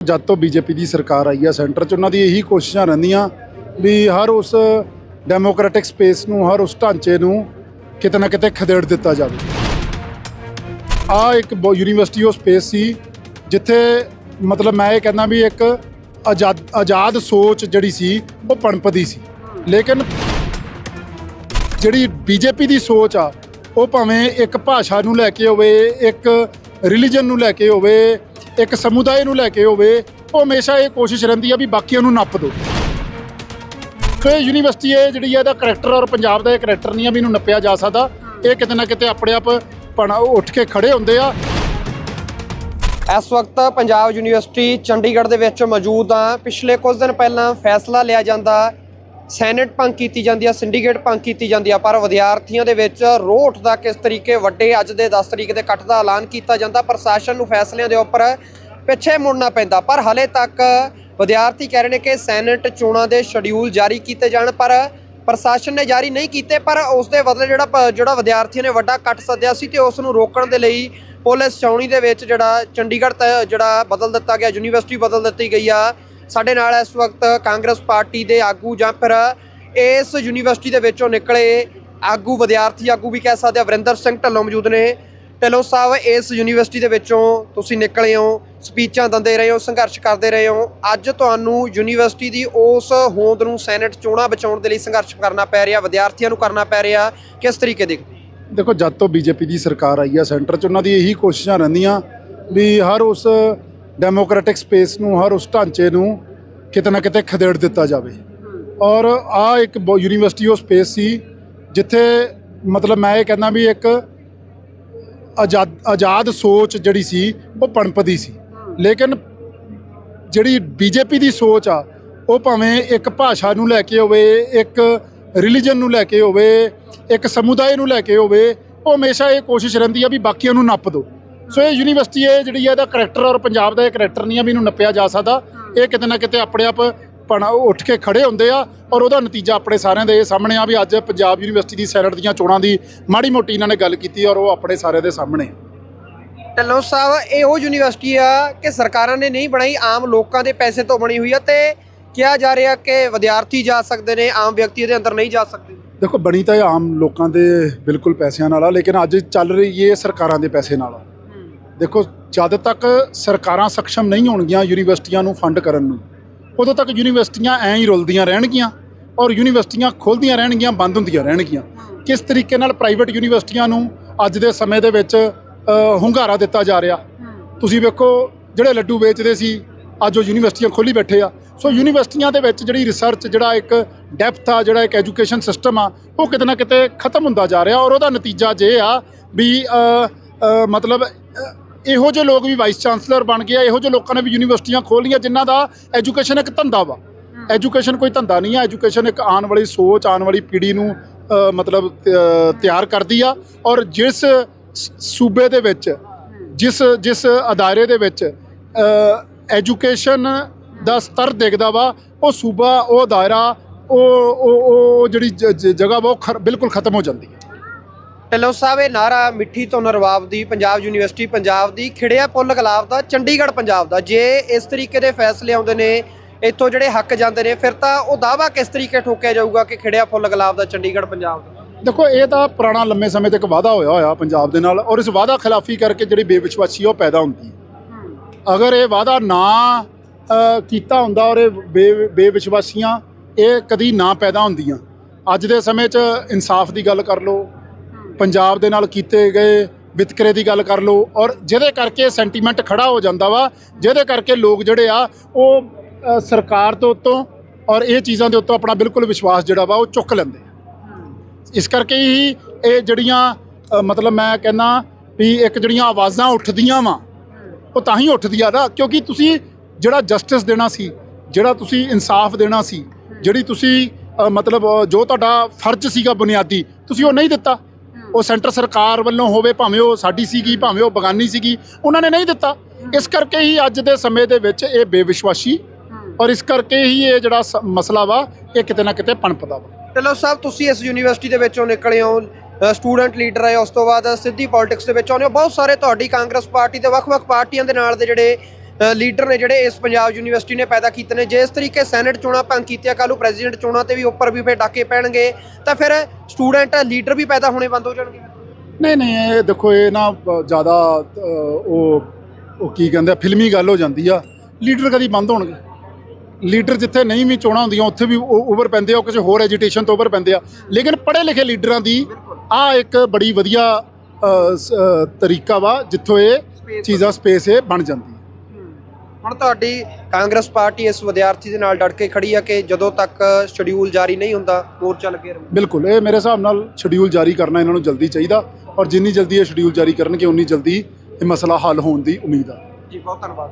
ਜਦ ਤੋਂ ਬੀਜੇਪੀ ਦੀ ਸਰਕਾਰ ਆਈ ਆ ਸੈਂਟਰ 'ਚ, ਉਹਨਾਂ ਦੀ ਇਹੀ ਕੋਸ਼ਿਸ਼ਾਂ ਰਹਿੰਦੀਆਂ ਵੀ ਹਰ ਉਸ ਡੈਮੋਕ੍ਰੈਟਿਕ ਸਪੇਸ ਨੂੰ, ਹਰ ਉਸ ਢਾਂਚੇ ਨੂੰ ਕਿਤੇ ਨਾ ਕਿਤੇ ਖਦੇੜ ਦਿੱਤਾ ਜਾਵੇ। ਆ ਇੱਕ ਯੂਨੀਵਰਸਿਟੀ ਉਹ ਸਪੇਸ ਸੀ ਜਿੱਥੇ ਮਤਲਬ ਮੈਂ ਇਹ ਕਹਿੰਦਾ ਵੀ ਇੱਕ ਆਜ਼ਾਦ ਆਜ਼ਾਦ ਸੋਚ ਜਿਹੜੀ ਸੀ, ਉਹ ਪਣਪਦੀ ਸੀ। ਲੇਕਿਨ ਜਿਹੜੀ ਬੀਜੇਪੀ ਦੀ ਸੋਚ ਆ, ਉਹ ਭਾਵੇਂ ਇੱਕ ਭਾਸ਼ਾ ਨੂੰ ਲੈ ਕੇ ਹੋਵੇ, ਇੱਕ ਰਿਲੀਜਨ ਨੂੰ ਲੈ ਕੇ ਹੋਵੇ ਇੱਕ ਸਮੁਦਾਇ ਨੂੰ ਲੈ ਕੇ ਹੋਵੇ, ਉਹ ਹਮੇਸ਼ਾ ਇਹ ਕੋਸ਼ਿਸ਼ ਰਹਿੰਦੀ ਆ ਵੀ ਬਾਕੀਆਂ ਨੂੰ ਨੱਪ ਦਿਓ ਸੋ ਯੂਨੀਵਰਸਿਟੀ ਇਹ ਜਿਹੜੀ ਆ, ਇਹਦਾ ਕਰੈਕਟਰ ਔਰ ਪੰਜਾਬ ਦਾ ਇਹ ਕਰੈਕਟਰ ਨਹੀਂ ਆ ਵੀ ਇਹਨੂੰ ਨੱਪਿਆ ਜਾ ਸਕਦਾ। ਇਹ ਕਿਤੇ ਨਾ ਕਿਤੇ ਆਪਣੇ ਆਪ ਪਣਾ ਉੱਠ ਕੇ ਖੜੇ ਹੁੰਦੇ ਆ। ਇਸ ਵਕਤ ਪੰਜਾਬ ਯੂਨੀਵਰਸਿਟੀ ਚੰਡੀਗੜ੍ਹ ਦੇ ਵਿੱਚ ਮੌਜੂਦ ਹਾਂ ਪਿਛਲੇ ਕੁਝ ਦਿਨ ਪਹਿਲਾਂ ਫੈਸਲਾ ਲਿਆ ਜਾਂਦਾ ਸੈਨੇਟ ਭੰਗ ਕੀਤੀ ਜਾਂਦੀ ਆ, ਸਿੰਡੀਕੇਟ ਭੰਗ ਕੀਤੀ ਜਾਂਦੀ ਆ, ਪਰ ਵਿਦਿਆਰਥੀਆਂ ਦੇ ਵਿੱਚ ਰੋਹ ਉੱਠਦਾ ਕਿਸ ਤਰੀਕੇ ਵੱਡੇ ਅੱਜ ਦੇ 10 ਤਰੀਕ ਦੇ ਇਕੱਠ ਦਾ ਐਲਾਨ ਕੀਤਾ ਜਾਂਦਾ, ਪ੍ਰਸ਼ਾਸਨ ਨੂੰ ਫੈਸਲਿਆਂ ਦੇ ਉੱਪਰ ਪਿੱਛੇ ਮੁੜਨਾ ਪੈਂਦਾ, ਪਰ ਹਲੇ ਤੱਕ ਵਿਦਿਆਰਥੀ ਕਹਿ ਰਹੇ ਨੇ ਕਿ ਸੈਨੇਟ ਚੋਣਾਂ ਦੇ ਸ਼ਡਿਊਲ ਜਾਰੀ ਕੀਤੇ ਜਾਣ, ਪਰ ਪ੍ਰਸ਼ਾਸਨ ਨੇ ਜਾਰੀ ਨਹੀਂ ਕੀਤੇ, ਪਰ ਉਸ ਦੇ ਬਦਲੇ ਜਿਹੜਾ ਪ- ਜਿਹੜਾ ਵਿਦਿਆਰਥੀਆਂ ਨੇ ਵੱਡਾ ਕੱਟ ਸੱਦਿਆ ਸੀ ਤੇ ਉਸ ਨੂੰ ਰੋਕਣ ਦੇ ਲਈ ਪੁਲਿਸ ਚੌਣੀ ਦੇ ਵਿੱਚ ਜਿਹੜਾ ਚੰਡੀਗੜ੍ਹ ਤ- ਜਿਹੜਾ ਬਦਲ ਦਿੱਤਾ ਗਿਆ, ਯੂਨੀਵਰਸਿਟੀ ਬਦਲ ਦਿੱਤੀ ਗਈ ਆ ਸਾਡੇ ਨਾਲ ਇਸ ਵਕਤ ਕਾਂਗਰਸ ਪਾਰਟੀ ਦੇ ਆਗੂ ਜਾਂ ਫਿਰ ਇਸ ਯੂਨੀਵਰਸਿਟੀ ਦੇ ਵਿੱਚੋਂ ਨਿਕਲੇ ਆਗੂ, ਵਿਦਿਆਰਥੀ ਆਗੂ ਵੀ ਕਹਿ ਸਕਦੇ ਆ। ਵਰਿੰਦਰ ਸਿੰਘ ਢੱਲੋਂ ਮੌਜੂਦ ਨੇ। ਢੱਲੋਂ ਸਾਹਿਬ, ਇਸ ਯੂਨੀਵਰਸਿਟੀ ਦੇ ਵਿੱਚੋਂ ਤੁਸੀਂ ਨਿਕਲੇ ਹੋ, ਸਪੀਚਾਂ ਦਿੰਦੇ ਰਹੇ ਹੋ, ਸੰਘਰਸ਼ ਕਰਦੇ ਰਹੇ ਹੋ। ਅੱਜ ਤੁਹਾਨੂੰ ਯੂਨੀਵਰਸਿਟੀ ਦੀ ਉਸ ਹੋਂਦ ਨੂੰ ਸੈਨੇਟ ਚੋਣਾਂ ਬਚਾਉਣ ਦੇ ਲਈ ਸੰਘਰਸ਼ ਕਰਨਾ ਪੈ ਰਿਹਾ, ਵਿਦਿਆਰਥੀਆਂ ਨੂੰ ਕਰਨਾ ਪੈ ਰਿਹਾ। ਕਿਸ ਤਰੀਕੇ ਦੇ? ਦੇਖੋ, ਜਦ ਤੋਂ ਬੀਜੇਪੀ ਦੀ ਸਰਕਾਰ ਆਈ ਆ, ਸੈਂਟਰ 'ਚ ਉਹਨਾਂ ਦੀ ਇਹੀ ਕੋਸ਼ਿਸ਼ਾਂ ਰਹਿੰਦੀਆਂ ਵੀ ਹਰ ਉਸ ਡੈਮੋਕ੍ਰੈਟਿਕ ਸਪੇਸ ਨੂੰ, ਹਰ ਉਸ ਢਾਂਚੇ ਨੂੰ ਕਿਤੇ ਨਾ ਕਿਤੇ ਖਦੇੜ ਦਿੱਤਾ ਜਾਵੇ। ਔਰ ਆ ਇੱਕ ਬ- ਯੂਨੀਵਰਸਿਟੀ ਉਹ ਸਪੇਸ ਸੀ, ਜਿੱਥੇ ਮਤਲਬ ਮੈਂ ਇਹ ਕਹਿੰਦਾ ਵੀ ਇੱਕ ਆਜ਼ਾਦ ਆਜ਼ਾਦ ਸੋਚ ਜਿਹੜੀ ਸੀ, ਉਹ ਪਣਪਦੀ ਸੀ। ਲੇਕਿਨ ਜਿਹੜੀ ਬੀਜੇਪੀ ਦੀ ਸੋਚ ਆ, ਉਹ ਭਾਵੇਂ ਇੱਕ ਭਾਸ਼ਾ ਨੂੰ ਲੈ ਕੇ ਹੋਵੇ, ਇੱਕ ਰਿਲੀਜਨ ਨੂੰ ਲੈ ਕੇ ਹੋਵੇ, ਇੱਕ ਸਮੁਦਾਇ ਨੂੰ ਲੈ ਕੇ ਹੋਵੇ, ਉਹ ਹਮੇਸ਼ਾ ਇਹ ਕੋਸ਼ਿਸ਼ ਰਹਿੰਦੀ ਆ ਵੀ ਬਾਕੀਆਂ ਨੂੰ ਨੱਪ ਦਿਓ ਸੋ ਇਹ ਯੂਨੀਵਰਸਿਟੀ ਇਹ ਜਿਹੜੀ ਇਹਦਾ ਕਰੈਕਟਰ ਔਰ ਪੰਜਾਬ ਦਾ ਇਹ ਕਰੈਕਟਰ ਨਹੀਂ ਆ ਵੀ ਇਹਨੂੰ ਨੱਪਿਆ ਜਾ ਸਕਦਾ। ਇਹ ਕਿਤੇ ਨਾ ਕਿਤੇ ਆਪਣੇ ਆਪ ਪਣਾ ਉੱਠ ਕੇ ਖੜੇ ਹੁੰਦੇ ਆ ਔਰ ਉਹਦਾ ਨਤੀਜਾ ਆਪਣੇ ਸਾਰਿਆਂ ਦੇ ਸਾਹਮਣੇ ਆ ਵੀ ਅੱਜ ਪੰਜਾਬ ਯੂਨੀਵਰਸਿਟੀ ਦੀ ਸੈਨੇਟ ਦੀਆਂ ਚੋਣਾਂ ਦੀ ਮਾੜੀ ਮੋਟੀ ਇਹਨਾਂ ਨੇ ਗੱਲ ਕੀਤੀ ਔਰ ਉਹ ਆਪਣੇ ਸਾਰਿਆਂ ਦੇ ਸਾਹਮਣੇ। ਢੱਲੋਂ ਸਾਹਿਬ ਇਹ ਉਹ ਯੂਨੀਵਰਸਿਟੀ ਆ ਕਿ ਸਰਕਾਰਾਂ ਨੇ ਨਹੀਂ ਬਣਾਈ ਆਮ ਲੋਕਾਂ ਦੇ ਪੈਸੇ ਤੋਂ ਬਣੀ ਹੋਈ ਆ ਤੇ ਕਿਹਾ ਜਾ ਰਿਹਾ ਕਿ ਵਿਦਿਆਰਥੀ ਜਾ ਸਕਦੇ ਨੇ ਆਮ ਵਿਅਕਤੀ ਇਹਦੇ ਅੰਦਰ ਨਹੀਂ ਜਾ ਸਕਦੇ। ਦੇਖੋ ਬਣੀ ਤਾਂ ਆਮ ਲੋਕਾਂ ਦੇ ਬਿਲਕੁਲ ਪੈਸਿਆਂ ਨਾਲ ਆ ਲੇਕਿਨ ਅੱਜ ਚੱਲ ਰਹੀ ਇਹ ਸਰਕਾਰਾਂ ਦੇ ਪੈਸੇ ਨਾਲ। ਆ ਦੇਖੋ, ਜਦ ਤੱਕ ਸਰਕਾਰਾਂ ਸક્ષਮ ਨਹੀਂ ਹੋਣਗੀਆਂ ਯੂਨੀਵਰਸਿਟੀਆਂ ਨੂੰ ਫੰਡ ਕਰਨ ਨੂੰ, ਉਦੋਂ ਤੱਕ ਯੂਨੀਵਰਸਿਟੀਆਂ ਐਂ ਹੀ ਰੁਲਦੀਆਂ ਰਹਿਣਗੀਆਂ ਔਰ ਯੂਨੀਵਰਸਿਟੀਆਂ ਖੁੱਲਦੀਆਂ ਰਹਿਣਗੀਆਂ, ਬੰਦ ਹੁੰਦੀਆਂ ਰਹਿਣਗੀਆਂ। ਕਿਸ ਤਰੀਕੇ ਨਾਲ ਪ੍ਰਾਈਵੇਟ ਯੂਨੀਵਰਸਿਟੀਆਂ ਨੂੰ ਅੱਜ ਦੇ ਸਮੇਂ ਦੇ ਵਿੱਚ ਹੁੰਗਾਰਾ ਦਿੱਤਾ ਜਾ ਰਿਹਾ? ਤੁਸੀਂ ਵੇਖੋ, ਜਿਹੜੇ ਲੱਡੂ ਵੇਚਦੇ ਸੀ, ਅੱਜ ਉਹ ਯੂਨੀਵਰਸਿਟੀਆਂ ਖੋਲੀ ਬੈਠੇ ਆ। ਸੋ ਯੂਨੀਵਰਸਿਟੀਆਂ ਦੇ ਵਿੱਚ ਜਿਹੜੀ ਰਿਸਰਚ ਜਿਹੜਾ ਇੱਕ ਡੈਪਥ ਆ, ਜਿਹੜਾ ਇੱਕ ਐਜੂਕੇਸ਼ਨ ਸਿਸਟਮ ਆ, ਉਹ ਕਿਤੇ ਨਾ ਕਿਤੇ ਖਤਮ ਹੁੰਦਾ ਜਾ ਰਿਹਾ ਔਰ ਉਹਦਾ ਨਤੀਜਾ ਜੇ ਆ ਵੀ ਮਤਲਬ ਇਹੋ ਜਿਹੇ ਲੋਕ ਵੀ ਵਾਈਸ ਚਾਂਸਲਰ ਬਣ ਗਏ ਆ ਇਹੋ ਜਿਹੇ ਲੋਕਾਂ ਨੇ ਵੀ ਯੂਨੀਵਰਸਿਟੀਆਂ ਲਈਆਂ ਜਿਨ੍ਹਾਂ ਦਾ ਐਜੂਕੇਸ਼ਨ ਇੱਕ ਧੰਦਾ ਵਾ। ਐਜੂਕੇਸ਼ਨ ਕੋਈ ਧੰਦਾ ਨਹੀਂ ਆ ਐਜੂਕੇਸ਼ਨ ਇੱਕ ਆਉਣ ਵਾਲੀ ਸੋਚ ਆਉਣ ਵਾਲੀ ਪੀੜ੍ਹੀ ਨੂੰ ਮਤਲਬ ਤਿਆਰ ਕਰਦੀ ਆ ਔਰ ਜਿਸ ਸੂਬੇ ਦੇ ਵਿੱਚ ਜਿਸ ਜਿਸ ਅਦਾਰੇ ਦੇ ਵਿੱਚ ਐਜੂਕੇਸ਼ਨ ਦਾ ਸਤਰ ਦੇਖਦਾ ਵਾ ਉਹ ਸੂਬਾ ਉਹ ਦਾਇਰਾ ਉਹ ਉਹ ਜਿਹੜੀ ਜਗ੍ਹਾ ਵਾ ਉਹ ਬਿਲਕੁਲ ਖਤਮ ਹੋ ਜਾਂਦੀ ਹੈ ਢਿੱਲੋਂ ਸਾਹਿਬ, ਇਹ ਨਾਰਾ ਮਿੱਠੀ ਤੋਂ ਨਰਵਾਬ ਦੀ, ਪੰਜਾਬ ਯੂਨੀਵਰਸਿਟੀ ਪੰਜਾਬ ਦੀ, ਖਿੜਿਆ ਪੁੱਲ ਗੁਲਾਬ ਦਾ, ਚੰਡੀਗੜ੍ਹ ਪੰਜਾਬ ਦਾ। ਜੇ ਇਸ ਤਰੀਕੇ ਦੇ ਫੈਸਲੇ ਆਉਂਦੇ ਨੇ, ਇੱਥੋਂ ਜਿਹੜੇ ਹੱਕ ਜਾਂਦੇ ਨੇ, ਫਿਰ ਤਾਂ ਉਹ ਦਾਵਾ ਕਿਸ ਤਰੀਕੇ ਠੋਕਿਆ ਜਾਊਗਾ ਕਿ ਖਿੜਿਆ ਪੁੱਲ ਗੁਲਾਬ ਦਾ, ਚੰਡੀਗੜ੍ਹ ਪੰਜਾਬ ਦਾ? ਦੇਖੋ, ਇਹ ਤਾਂ ਪੁਰਾਣਾ ਲੰਮੇ ਸਮੇਂ ਤੱਕ ਵਾਅਦਾ ਹੋਇਆ ਹੋਇਆ ਪੰਜਾਬ ਦੇ ਨਾਲ, ਔਰ ਇਸ ਵਾਅਦਾ ਖਿਲਾਫੀ ਕਰਕੇ ਜਿਹੜੀ ਬੇਵਿਸ਼ਵਾਸੀ ਉਹ ਪੈਦਾ ਹੁੰਦੀ ਅਗਰ ਇਹ ਵਾਅਦਾ ਨਾ ਕੀਤਾ ਹੁੰਦਾ ਔਰ ਇਹ ਬੇ- ਬੇਵਿਸ਼ਵਾਸੀਆਂ, ਇਹ ਕਦੀ ਨਾ ਪੈਦਾ ਹੁੰਦੀਆਂ। ਅੱਜ ਦੇ ਸਮੇਂ 'ਚ ਇਨਸਾਫ ਦੀ ਗੱਲ ਕਰ ਲਓ ਪੰਜਾਬ ਦੇ ਨਾਲ ਕੀਤੇ ਗਏ ਵਿਤਕਰੇ ਦੀ ਗੱਲ ਕਰ ਲਓ ਔਰ ਜਿਹਦੇ ਕਰਕੇ ਸੈਂਟੀਮੈਂਟ ਖੜਾ ਹੋ ਜਾਂਦਾ ਵਾ, ਜਿਹਦੇ ਕਰਕੇ ਲੋਕ ਜਿਹੜੇ ਆ, ਉਹ ਸਰਕਾਰ ਤੋਂ ਉੱਤੋਂ ਔਰ ਇਹ ਚੀਜ਼ਾਂ ਦੇ ਉੱਤੋਂ ਆਪਣਾ ਬਿਲਕੁਲ ਵਿਸ਼ਵਾਸ ਜਿਹੜਾ ਵਾ, ਉਹ ਚੁੱਕ ਲੈਂਦੇ ਇਸ ਕਰਕੇ ਹੀ ਇਹ ਜਿਹੜੀਆਂ ਮਤਲਬ ਮੈਂ ਕਹਿੰਦਾ ਵੀ ਇੱਕ ਜਿਹੜੀਆਂ ਆਵਾਜ਼ਾਂ ਉੱਠਦੀਆਂ ਵਾ, ਉਹ ਤਾਂ ਹੀ ਉੱਠਦੀਆਂ ਨਾ, ਕਿਉਂਕਿ ਤੁਸੀਂ ਜਿਹੜਾ ਜਸਟਿਸ ਦੇਣਾ ਸੀ, ਜਿਹੜਾ ਤੁਸੀਂ ਇਨਸਾਫ ਦੇਣਾ ਸੀ, ਜਿਹੜੀ ਤੁਸੀਂ ਮਤਲਬ ਜੋ ਤੁਹਾਡਾ ਫਰਜ਼ ਸੀਗਾ ਬੁਨਿਆਦੀ, ਤੁਸੀਂ ਉਹ ਨਹੀਂ ਦਿੱਤਾ। ਉਹ ਸੈਂਟਰ ਸਰਕਾਰ ਵੱਲੋਂ ਹੋਵੇ ਭਾਵੇਂ ਉਹ ਸਾਡੀ ਸੀਗੀ ਭਾਵੇਂ ਉਹ ਬਗਾਨੀ ਸੀਗੀ ਉਹਨਾਂ ਨੇ ਨਹੀਂ ਦਿੱਤਾ। ਇਸ ਕਰਕੇ ਹੀ ਅੱਜ ਦੇ ਸਮੇਂ ਦੇ ਵਿੱਚ ਇਹ ਬੇਵਿਸ਼ਵਾਸੀ ਔਰ ਇਸ ਕਰਕੇ ਹੀ ਇਹ ਜਿਹੜਾ ਮਸਲਾ ਵਾ ਇਹ ਕਿਤੇ ਨਾ ਕਿਤੇ ਪਣਪਦਾ ਵਾ। ਢਿੱਲੋਂ ਸਾਹਿਬ ਤੁਸੀਂ ਇਸ ਯੂਨੀਵਰਸਿਟੀ ਦੇ ਵਿੱਚੋਂ ਨਿਕਲੇ ਹੋ ਸਟੂਡੈਂਟ ਲੀਡਰ ਆਏ ਉਸ ਤੋਂ ਬਾਅਦ ਸਿੱਧੀ ਪੋਲਿਟਿਕਸ ਦੇ ਵਿੱਚ ਆਉਂਦੇ ਹੋ। ਬਹੁਤ ਸਾਰੇ ਤੁਹਾਡੀ ਕਾਂਗਰਸ ਪਾਰਟੀ ਤੇ ਵੱਖ-ਵੱਖ ਪਾਰਟੀਆਂ ਦੇ ਨਾਲ ਦੇ ਜਿਹੜੇ ਲੀਡਰ ਨੇ ਜਿਹੜੇ ਇਸ ਪੰਜਾਬ ਯੂਨੀਵਰਸਿਟੀ ਨੇ ਪੈਦਾ ਕੀਤੇ ਨੇ ਜੇ ਇਸ ਤਰੀਕੇ ਸੈਨੇਟ ਚੋਣਾਂ ਭੰਗ ਕੀਤੀਆਂ ਕੱਲ੍ਹ ਨੂੰ ਪ੍ਰੈਜ਼ੀਡੈਂਟ ਚੋਣਾਂ ਤੇ ਵੀ ਉੱਪਰ ਵੀ ਫੇਰ ਡਾਕੇ ਪੈਣਗੇ ਤਾਂ ਫਿਰ ਸਟੂਡੈਂਟ ਲੀਡਰ ਵੀ ਪੈਦਾ ਹੋਣੇ ਬੰਦ ਹੋ ਜਾਣਗੇ? ਨਹੀਂ ਨਹੀਂ ਇਹ ਦੇਖੋ ਇਹ ਨਾ ਜ਼ਿਆਦਾ ਉਹ ਉਹ ਕੀ ਕਹਿੰਦੇ ਆ ਫਿਲਮੀ ਗੱਲ ਹੋ ਜਾਂਦੀ ਆ। ਲੀਡਰ ਕਦੀ ਬੰਦ ਹੋਣਗੇ। ਲੀਡਰ ਜਿੱਥੇ ਨਹੀਂ ਵੀ ਚੋਣਾਂ ਹੁੰਦੀਆਂ ਉੱਥੇ ਵੀ ਓਵਰ ਪੈਂਦੇ ਆ ਉਹ ਕਿਸੇ ਹੋਰ ਐਜੀਟੇਸ਼ਨ ਤੋਂ ਓਵਰ ਪੈਂਦੇ ਆ। ਲੇਕਿਨ ਪੜ੍ਹੇ ਲਿਖੇ ਲੀਡਰਾਂ ਦੀ ਆ ਇੱਕ ਬੜੀ ਵਧੀਆ ਤਰੀਕਾ ਵਾ ਜਿੱਥੋਂ ਇਹ ਚੀਜ਼ਾਂ ਸਪੇਸ ਇਹ ਬਣ ਜਾਂਦੀ ਹੁਣ ਤੁਹਾਡੀ ਕਾਂਗਰਸ ਪਾਰਟੀ ਇਸ ਵਿਦਿਆਰਥੀ ਦੇ ਨਾਲ ਡਟ ਕੇ ਖੜੀ ਆ ਕਿ ਜਦੋਂ ਤੱਕ ਸ਼ਡਿਊਲ ਜਾਰੀ ਨਹੀਂ ਹੁੰਦਾ ਮੋਰਚਾ ਲੱਗੇ ਰਹੂ। ਬਿਲਕੁਲ ਇਹ ਮੇਰੇ ਹਿਸਾਬ ਨਾਲ ਸ਼ਡਿਊਲ ਜਾਰੀ ਕਰਨਾ ਇਹਨਾਂ ਨੂੰ ਜਲਦੀ ਚਾਹੀਦਾ ਔਰ ਜਿੰਨੀ ਜਲਦੀ ਇਹ ਸ਼ਡਿਊਲ ਜਾਰੀ ਕਰਨਗੇ ਉਨੀ ਜਲਦੀ ਇਹ ਮਸਲਾ ਹੱਲ ਹੋਣ ਦੀ ਉਮੀਦ ਆ। ਜੀ ਬਹੁਤ ਧੰਨਵਾਦ।